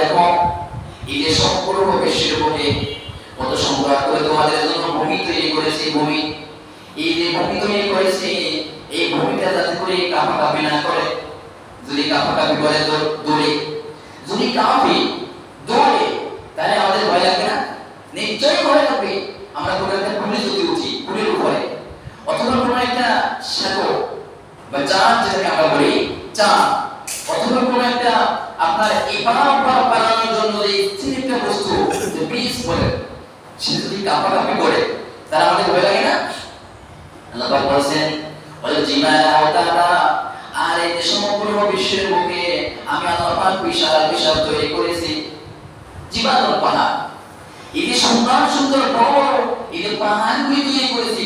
দেখো, এই যে সম্পূর্ণ বিশ্বের মধ্যে কত সংগ্রাম করে তোমাদের জন্য ভূমি তৈরি করেছে ভূমি। এই যে ভূমি তৈরি করেছে, এই ভূমিটা যাতে করে কাপা কাপি না করে। যদি কাপা কাপি করে দৌড়ে, যদি কাপি দৌড়ে তাহলে আমাদের ভয় লাগবে না নিশ্চয়ই ভয় লাগবে আমরা কোনো একটা পুলিশ যদি উঠি পুলির উপরে অথবা কোনো একটা সাগর বা চাঁদ যেটাকে আমরা বলি চাঁদ অথবা কোনো একটা আপনার এপার ওপার বানানোর জন্য যে স্থির একটা বস্তু যে ব্রিজ বলে সে যদি করে তার আমাদের ভয় লাগে না? আল্লাহ পাক বলছেন, বলে জিমালা ওতারা আর এই সমগ্র বিশ্বের বুকে আমি আল্লাহ পাক বিশাল বিশাল তৈরি করেছি। জীবাণুর পাহাড়। এই সুন্দর সুন্দর বড় এই যে পাহাড়গুলি তৈরি করেছি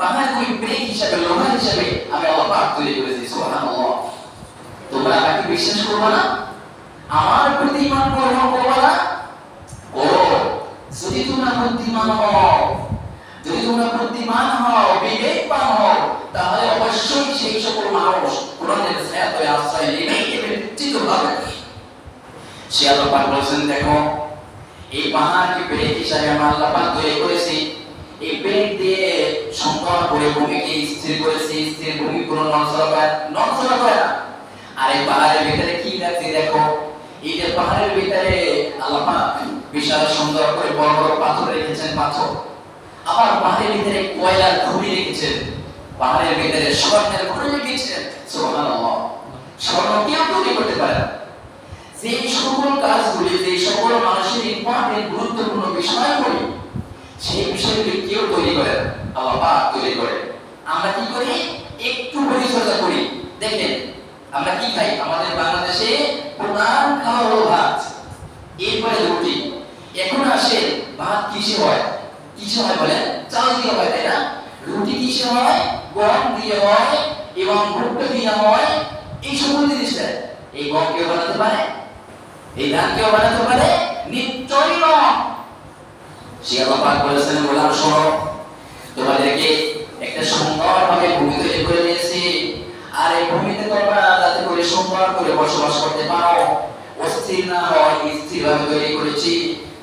পাহাড়গুলি ব্রেক হিসাবে লোহা হিসাবে আমি আল্লাহ পাক তৈরি করেছি, সুবহানাল্লাহ। তোমরা আমাকে বিশ্বাস করবে না? আমার প্রতি ইমান করব না? যদি তোমরা বুদ্ধিমান হও যদি তোমরা বুদ্ধিমান হও বিবেকবান হও তাহলে অবশ্যই সেই সকল মানুষ কোরআনের ছায়াতলে আশ্রয় নেবে এবং চিত আল্লাহ পাক বলছেন দেখো এই পাহাড়কে ব্রেক হিসাবে আমরা আল্লাহ পাক তৈরি করেছি এই ব্রেক দিয়ে সংকট করে ভূমিকে স্থির করেছি স্থির ভূমি কোনো নড়চড়া করে নড়চড়া করে না আর এই পাহাড়ের ভিতরে কি রাখছি দেখো এই যে পাহাড়ের ভিতরে আল্লাহ পাক বিশাল সুন্দর করে বড় বড় পাথর রেখেছেন পাথর। আবার পাহাড়ের ভিতরে কয়লার খনি রেখেছেন। পাহাড়ের ভিতরে স্বর্ণের খনি রেখেছেন সুবহানাল্লাহ। স্বর্ণ কেউ তৈরি করতে পারে যে সকল কাজগুলি যে সকল মানুষের ইম্পর্টেন্ট গুরুত্বপূর্ণ বিষয়গুলি, সেই বিষয়গুলি কেউ তৈরি করে আল্লাহ পাক তৈরি করে। আমরা কি করি? একটু পরিচর্যা করি। দেখেন, আমরা কি খাই? আমাদের বাংলাদেশে প্রধান খাওয়া হলো ভাত। এরপরে রুটি। এখন আসে, ভাত কিসে হয়? কিসে হয় বলেন? চাল দিয়ে হয়, তাই না? রুটি কিসে হয়? গম দিয়ে হয়, এবং ভুট্টা দিয়ে হয়, এই সকল জিনিসটা। এই গম কেউ বানাতে পারে? এই ধান কেউ বানাতে পারে? নিশ্চয়ই নয় সে আল্লাহ বলেছেন, গোলাম, শোনো, তোমাদেরকে একটা সুন্দর ভাবে ভূমি তৈরি করে দিয়েছি। আর এই ভূমিতে তোমরা যাতে করে সুন্দর করে বসবাস করতে পারো, অস্থির না হয় স্থির ভাবে তৈরি করেছি।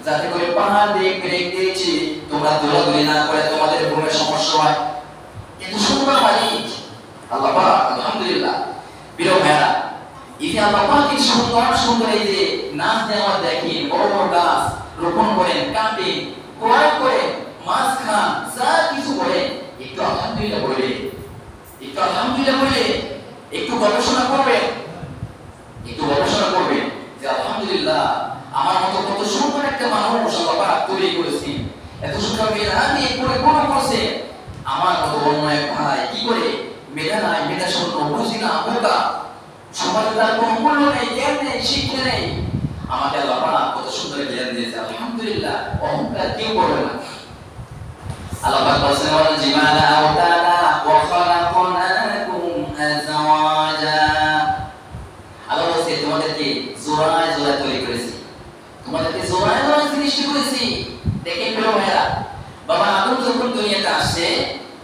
যাতে করে পাহাড় দিয়ে দিয়েছি, তোমরা দৌড়াদৌড়ি না করে তোমাদের ভূমির সমস্যা হয়। কিন্তু সুন্দর মালিক আল্লাহ আলহামদুলিল্লাহ। প্রিয় ভাইরা আল্লাহ সুন্দর সুন্দর এই যে নাচ দেওয়া দেখেন বড় বড় গাছ, রোপণ মাছ খান, যা কিছু করেন, একটু আলহামদুলিল্লাহ বলে একটু আলহামদুলিল্লাহ বলে একটু গবেষণা করবেন, একটু গবেষণা করবেন যে আলহামদুলিল্লাহ আমার মতো কত সুন্দর একটা মানুষ পাক তৈরি করেছি এত সুন্দর মেধা দিয়ে করে কোন করছে। আমার মতো অন্য এক ভাই কি করে? মেধা নাই, মেধা শূন্য, বুঝি না, বোকা। সমাজে তার কোনো মূল্য নেই, জ্ঞান নেই, শিক্ষা নেই। আমাকে আল্লাহ কত সুন্দর জ্ঞান দিয়েছে, আলহামদুলিল্লাহ। অহংকার কেউ করবে না। আল্লাহ বলেছেন জিমালা আওতাদা ওয়া খালাকনাকুম আজওয়াজা আল্লাহ বলছে তোমাদেরকে জোড়ায় জোড়ায় তৈরি করেছি তোমাদেরকে জোড়ায় জোড়ায় সৃষ্টি করেছি দেখেন প্রিয় ভাইরা বাবা আদম যখন দুনিয়াতে আসছে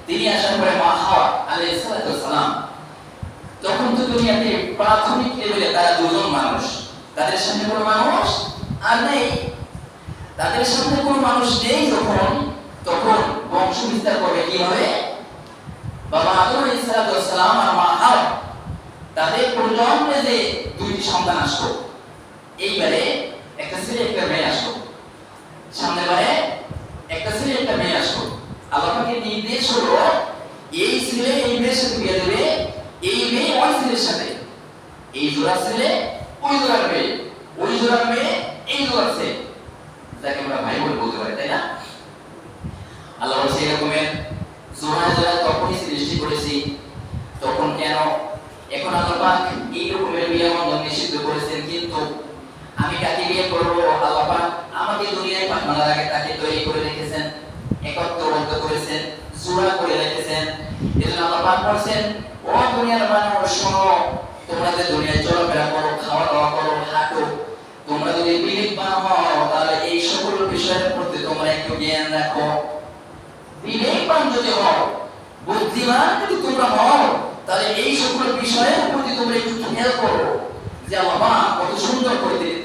তিনি আসার পরে মা হাওয়া আলাইহিস সালাম তখন তো দুনিয়াতে প্রাথমিক লেভেলে তারা দুজন মানুষ। তাদের সামনে কোনো মানুষ আর নেই। তাদের সামনে কোনো মানুষ নেই যখন, তখন বংশ বিস্তার করবে কি হবে বাবা আদম ইসলাম আর মা হাওয়া, তাদের প্রজন্মে যে দুইটি সন্তান আসতো এইবারে একটা ছেলে একটা মেয়ে আসতো সামনে বারে একটা ছেলে একটা মেয়ে আসতো আল্লাহ পাকের নির্দেশ হলো, এই ছেলে এই মেয়ের সাথে বিয়ে দেবে, এই মেয়ে ওই ছেলের সাথে। এই জোড়া ছেলে, ওই জোড়ার মেয়ে। ওই জোড়ার মেয়ে, এই জোড়ার ছেলে। যাকে আমরা ভাই বোন বলতে পারি, তাই না? আল্লাহ বলছে, এরকমের জোড়া জোড়া তখনই সৃষ্টি করেছি, তখন কেন? এখন আল্লাহ পাক এই রকমের বিয়ে বন্ধন নিষিদ্ধ করেছেন। কিন্তু আমি কাকে বিয়ে করব? আল্লাহ পাক আমাকে দুনিয়ার করো খাওয়া দাওয়া করো তোমরা যদি তাহলে এই তোমরা একটু জ্ঞান রাখো। যদি হও, বুদ্ধিমান যদি তোমরা হও তাহলে এই সকল বিষয়ের প্রতি তোমরা একটু খেয়াল করো যে আল্লাহ পাক কত সুন্দর করে দিলেন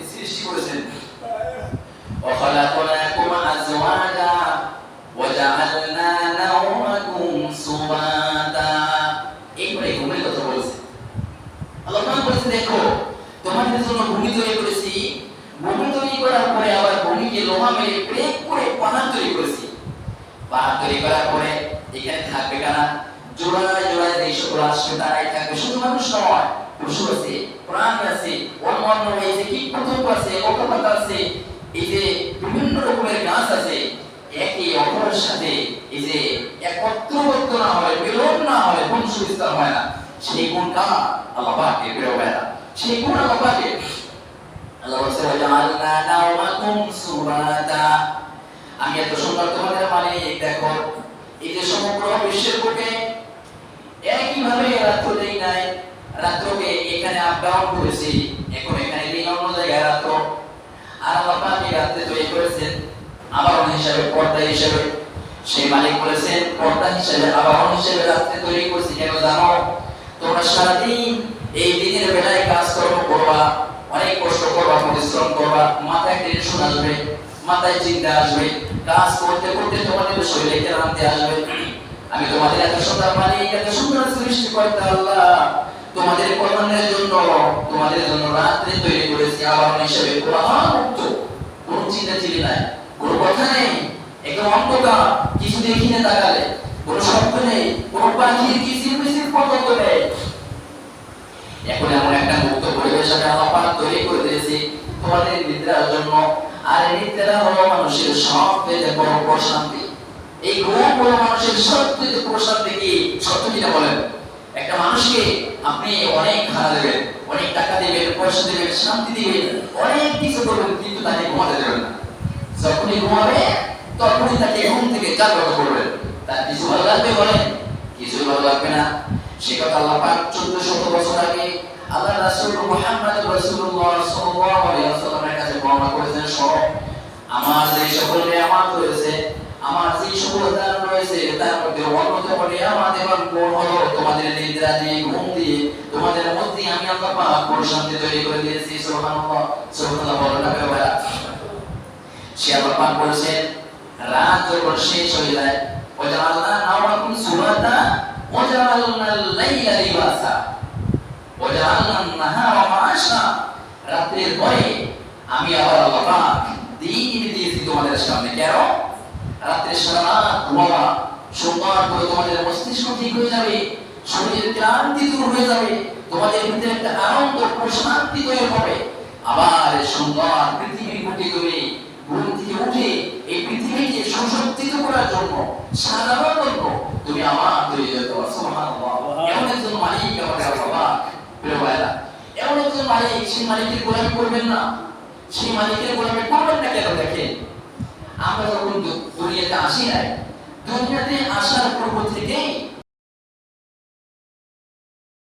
ভূমি তৈরি করার পরে আবার ভূমিকে লোহা মেরে ব্রেক করে পাহাড় তৈরি করেছি। পাহাড় তৈরি করার পরে এখানে থাকবে কারা? জোড়ায় জোড়ায় যে সকল আসবে, তারাই থাকবে। শুধু মানুষ নয়, পশু আছে, প্রাণ আছে, অন্যান্য যে কীট পতঙ্গ আছে অকপাত আছে। এই যে বিভিন্ন রকমের গাছ আছে, একে অপরের সাথে এই যে একত্রবদ্ধ না হয় মিলন না হয় বংশ বিস্তার হয় না। সেই গুণ কার? আল্লাহ পাকের প্রিয় ভাইরা। সেই গুণ আল্লাহ পাকের। আমি এত সুন্দর তোমাদের মালিক দেখো, এই যে সমগ্র বিশ্বের বুকে একইভাবে রাত্র দেই নাই, রাত্রকে এখানে আপ ডাউন করেছি, এখন এখানে দিন অন্য জায়গায় রাত্র। আর আল্লাহ পাক রাত্রে তৈরি করেছেন আবারণ হিসাবে পর্দা হিসাবে। সেই মালিক বলেছেন, পর্দা হিসাবে আবারণ হিসাবে রাত্রে তৈরি করছি, কেন জানো? তোমরা সারাদিন এই দিনের বেলায় কাজকর্ম করবা অনেক কষ্ট করবা পরিশ্রম করবা, মাথায় টেনশন আসবে, মাথায় চিন্তা আসবে, কাজ করতে করতে তোমাদের শরীরে ক্লান্তি আসবে। আমি তোমাদের এত সুন্দর মালিক এত সুন্দর সৃষ্টি করতে আল্লাহ। তোমাদের কল্যাণের জন্য, তোমাদের জন্য রাত্রে তৈরি করেছি, আবার হিসেবে মুক্ত কোনো চিন্তা চিনি নাই কোনো কথা নেই, একদম অন্ধকার, কিছু দেখি না তাকালে। কোনো শব্দ নেই, কোনো পাখির কিচির মিচির পতঙ্গ নেই। এখন এমন একটা মুক্ত পরিবেশ আমি আল্লাহ তৈরি করে দিয়েছি। তোমাদের নিদ্রার জন্য। আর এই নিদ্রা হলো মানুষের সবচেয়ে বড় প্রশান্তি। এই ঘুম হলো মানুষের সবচেয়ে প্রশান্তি কি? সত্য কিনা বলেন? একটা মানুষকে আপনি অনেক খানা দেবেন, অনেক টাকা দেবেন, পয়সা দেবেন, শান্তি দিবেন, অনেক কিছু করবেন, কিন্তু তাকে ঘুমাতে দেবেন না। যখনই ঘুমাবে, তখনই তাকে ঘুম থেকে জাগ্রত করবেন। তার কিছু ভালো লাগবে বলেন কিছু ভালো লাগবে না। সে কথা আল্লাহ পাক 1400 বছর আগে আল্লাহ রাসূল মুহাম্মদ রাসূলুল্লাহ সাল্লাল্লাহু আলাইহি ওয়াসাল্লামের কাছে বর্ণনা করেছেন, সব আমার যে সকল নিয়ামত রয়েছে, আমার যে সকল দান রয়েছে, তার মধ্যে অন্যতম নিয়ামত এবং গুণ হলো তোমাদের নিদ্রা দিয়ে, ঘুম দিয়ে, তোমাদের মধ্যে আমি আল্লাহ পাক প্রশান্তি তৈরি করে দিয়েছি, সুবহানাল্লাহ সুবহানাল্লাহ বলেন না কেন ভাইয়া? সে আল্লাহ পাক বলেছেন, রাত শেষ হয়ে যায় ওয়াজআলনা আল-লাইলা লিবাসা ওয়াজআলনা আন-নাহারা মাআশা রাতের পরে আমি আবার আল্লাহ দিন দিয়েছি তোমাদের সামনে। কেন? রাত্রে সারা ঘুমাবা, সোমবার করে তোমাদের মস্তিষ্ক ঠিক হয়ে যাবে, শরীরের ক্লান্তি দূর হয়ে যাবে, তোমাদের ভিতরে একটা আনন্দ, প্রশান্তি তৈরি হবে। আবার সুন্দর পৃথিবীর বুকে তুমি ঘুম থেকে উঠে এই পৃথিবীকে সুশক্তিত করার জন্য সাজানোর জন্য তুমি আমার তৈরি পারো সুবহানাল্লাহ। এমন একজন মালিক আমাদের বাবা প্রিয় ভাইরা এমন একজন মালিক সেই মালিকের গোলামি করবেন না। সেই মালিকের গোলামি করবেন না কেন দেখেন? আমরা যখন দুনিয়াতে আসি নাই দুনিয়াতে আসার পূর্ব থেকেই